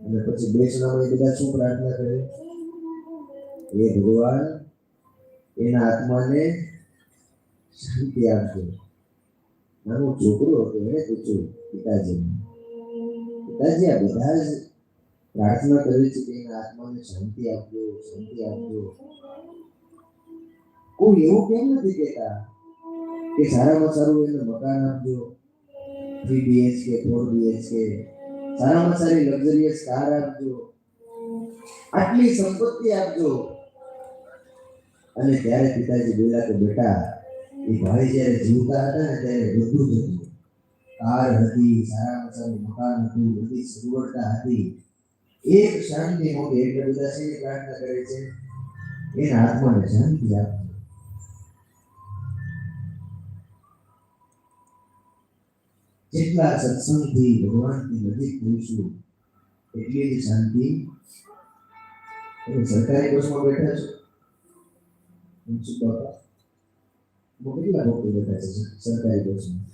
અને પછી બેસણામાં બધા શું પ્રાર્થના કરે એ ભગવાન એના આત્માને શાંતિ આપજો નાનો છોકરો હતો એને પૂછ્યું પિતાજીને પિતાજી આ બધા જ પ્રાર્થના કરે છે કે એના આત્માને શાંતિ આપજો. શાંતિ આપજો કોઈ એવું કેમ નથી કહેતા કે સારામાં સારું એને મકાન આપજો. થ્રી બીએચકે ફોર બીએચકે સારામાં સારી લક્ઝરિયસ કાર આપજો. આટલી સંપત્તિ આપજો. અને ત્યારે પિતાજી બોલ્યા કે, બેટા, એ ભાઈ જ્યારે જીવતા હતા ને ત્યારે બધું જ હતું. કાર હતી, સારામાં સારું મકાન હતું, બધી સગવડતા હતી. એક શાંતિ મોટી એટલે બધા છે પ્રાર્થના કરે છે. એના આત્માને શાંતિ આપજો જેટલા સત્સંગથી ભગવાનની નજીક રહીશું એટલી શાંતિ સરકારી બસમાં બેઠા છો? શું બાપા કેટલા લોકો બેઠા છે સરકારી બસમાં?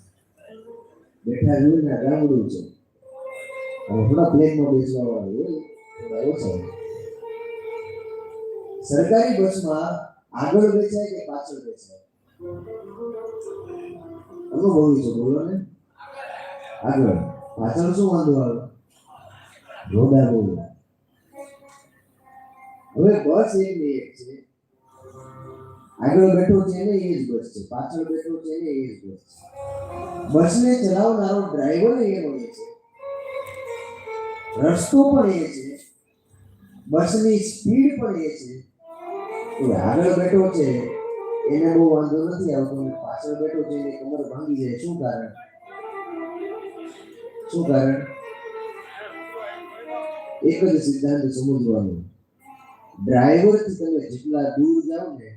બેઠા જોયું ને ગામડું છે. હવે થોડા પ્લેનમાં બેસવા સરકારી બસમાં આગળ બેસાય કે પાછળ બેસાય? અનુભવી છે, બોલો ને. આગળ. પાછળ શું વાંધો આવ્યો રોડા રોડા હવે બસ એ બે એક છે. આગળ બેઠો છે ને એ જ બસ છે. પાછળ બેઠો છે ને એ જ બસ છે. બસને ચલાવનારો ડ્રાઈવર એ હોય છે. રસ્તો પણ એ છે. બસની સ્પીડ પણ એ છે. તો આગળ બેઠો છે. એને બહુ વાંધો નથી આવતો. પાછળ બેઠો છે એની કમર ભાંગી જાય. શું કારણ? શું કારણ? એક જ સિદ્ધાંત સમજવાનો ડ્રાઈવરથી તમે જેટલા દૂર જાઓ ને,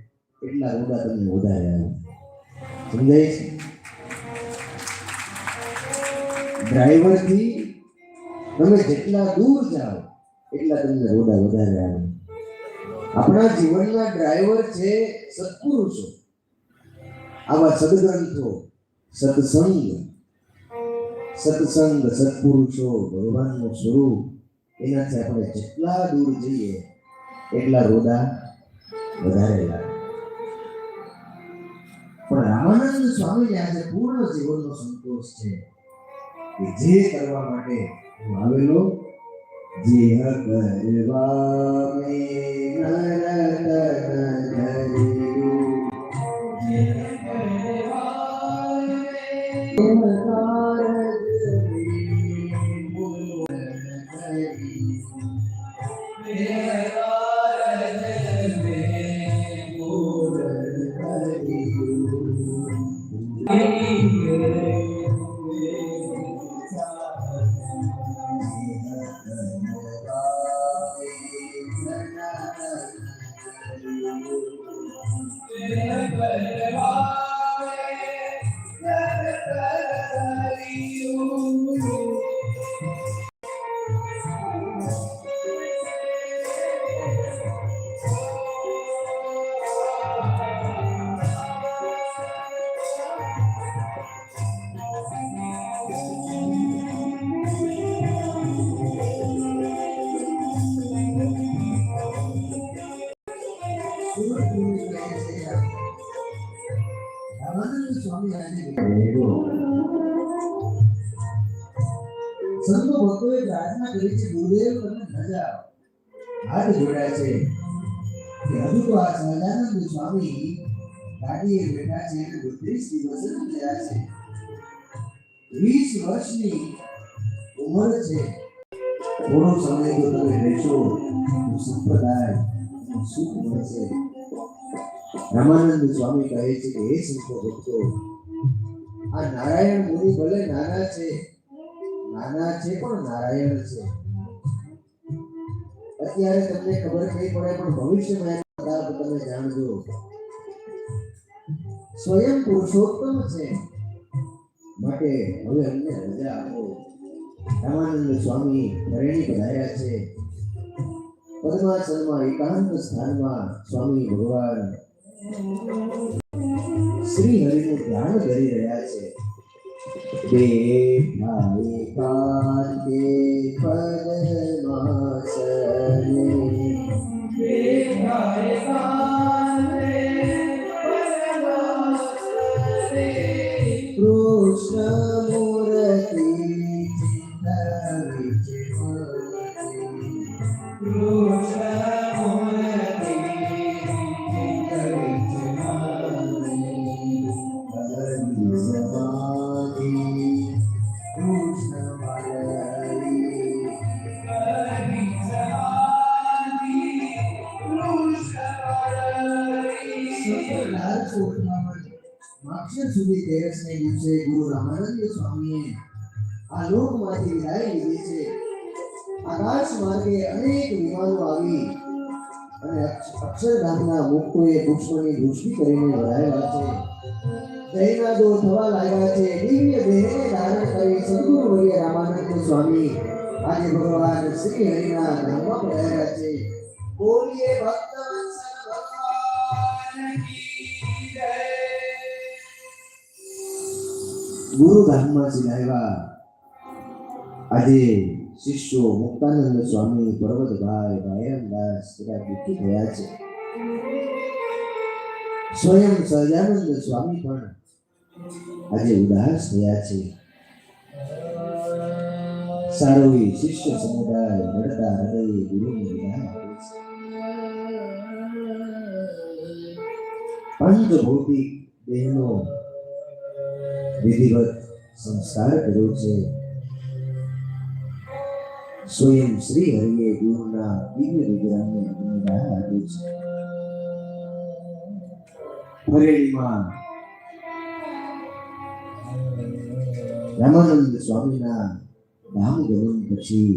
એટલા રોડા તમને વધારે આવે સમજાય છે? ડ્રાઈવરથી તમે જેટલા દૂર જાઓ, એટલા તમને રોડા વધારે આવે આપણા જીવનના ડ્રાઈવર છે સત્પુરુષો આવા સદગ્રંથો, સત્સંગ સત્સંગ સત્પુરુષો, ભગવાનનું સ્વરૂપ, એનાથી આપણે જેટલા દૂર જઈએ, એટલા રોદા વધારે લાગે પણ રામાનંદ સ્વામીને આજે પૂર્ણ જીવનનો સંતોષ છે કે જે કરવા માટે હું આવેલો, જે કરવા મેં નરતન વીસ વર્ષની ઉંમર છે થોડો સમય તમે રહેશો સંપ્રદાય સુખ મળશે રામાનંદ સ્વામી કહે છે કે, હે સંતો ભક્તો, આ નારાયણ મુનિ ભલે નાના છે નાના છે પણ નારાયણ છે. અત્યારે તમને ખબર નહીં પડે, પણ ભવિષ્યમાં એનો તમે જાણજો. સ્વયં પુરુષોત્તમ છે. માટે હવે અમને રજા આપો. રામાનંદ સ્વામી ધરણી પધાર્યા છે. પદ્માસનમાં એકાંત સ્થાનમાં સ્વામી ભગવાન શ્રી હરિનું ધ્યાન કરી રહ્યા છે. બેઠા એકાંતે પદ્માસને કૃષ્ણ માક્ષર સુધી તેરસને દિવસે ગુરુ રામાનંદ સ્વામીએ આ લોકમાંથી વિદાય લીધી છે. આકાશ માર્ગે અનેક વિમાનો આવી અને અક્ષ- અક્ષરધામના મુક્તોએ પુષ્પની દૃષ્ટિ કરીને વધારેલા છે. જયનાદો થવા લાગ્યા છે. દિવ્ય દેહને ધારણ કરી સદગુરુ વર્ય રામાનંદ સ્વામી આજે ભગવાન શ્રી હરિના ધામમાં પધાર્યા છે. બોલીએ ભક્ત ભગવાન કી જય. ગુરુ ધામમાં સિલાવ્યા આજે શિષ્યો મુક્તાનંદ સ્વામી, પર્વતભાઈ ભાયરામદાસ બધા દુઃખી થયા છે. સ્વયં સહજાનંદ સ્વામી પણ આજે ઉદાસ થયા છે. સારોઈ શિષ્ય સમુદાય રડતા હૃદય ગુરુને વિધાન આપે છે. પંચભૌતિક દેહનો વિધિવત સંસ્કાર કર્યો છે સ્વયં શ્રી હરિએ ગુરુના દિવ્ય વિગ્રહને અગ્નિદાન આપ્યું છે ફરેલીમાં રામાનંદ સ્વામીના ધામ ગમન પછી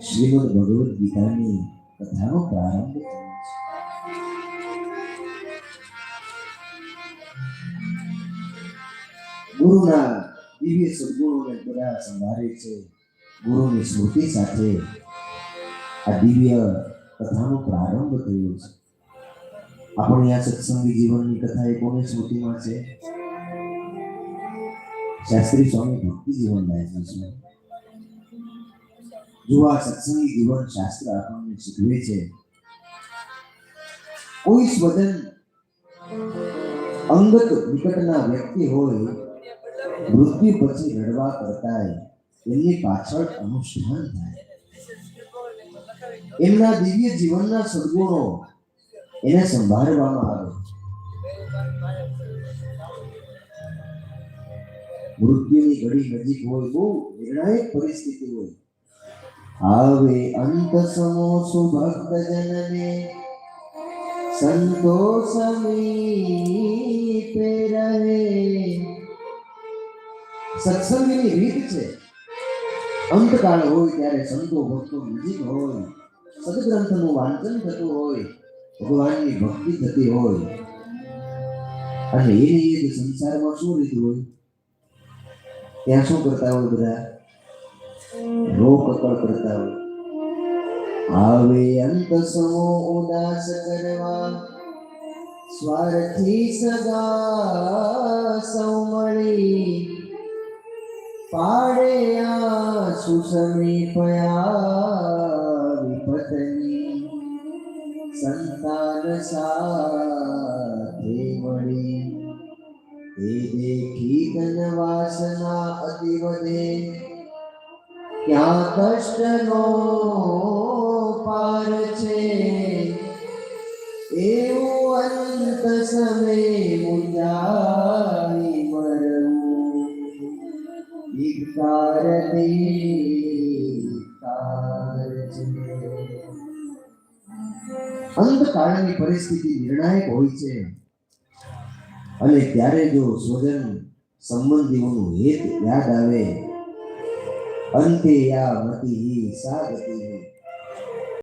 શ્રીમદ ભગવદ્ ગીતાની કથાનો પ્રારંભ થયો ગુરુના દિવ્ય સદગુરુને બધા સંભાળે છે. ગુરુની સ્મૃતિ સાથે આ દિવ્ય કથાનો પ્રારંભ થયો છે. આપણી આ સત્સંગી જીવનની કથા એ કોની સ્મૃતિમાં છે? શાસ્ત્રી સ્વામી ભક્તિ જીવન દાસજી છે. જો આ સત્સંગી જીવન શાસ્ત્ર આપણને શીખવે છે, કોઈ સ્વજન અંગત નિકટના વ્યક્તિ હોય મૃત્યુ પછી રડવા કરતાય એમની પાછળ અનુષ્ઠાન થાય. એમના દિવ્ય જીવનના સદગુણો એને સંભાળવામાં આવે. મૃત્યુની ઘડી નજીક હોય બહુ નિર્ણાયક પરિસ્થિતિ હોય. આવે અંત સમો સુભક્ત જનને. સંતો સમીપે રહે. સત્સંગની રીત છે. અંતકાળ હોય ત્યારે સંતો ભક્તો નજીક હોય. સદગ્રંથનું વાંચન થતું હોય, ભગવાનની ભક્તિ થતી હોય. અને એની એ જ સંસારમાં શું રીત હોય? ત્યાં શું કરતા હોય બધા? રોક કકળ કરતા હોય. આવે અંત સમો ઉદાસ કરવા. સ્વાર્થી સગા પાડે આ સુસમીપયા વિપતની સંતાન સાથે મળી તે દેખી ધન વાસના અતિ વધે. ક્યાં કષ્ટનો પાર છે? એવું અંત સમય મુંજાઈ મરવું વિકાર અંતકાળની પરિસ્થિતિ નિર્ણાયક હોય છે. અને ત્યારે જો સ્વજન સંબંધીઓનું હિત યાદ આવે, અંતે યા મતિ સા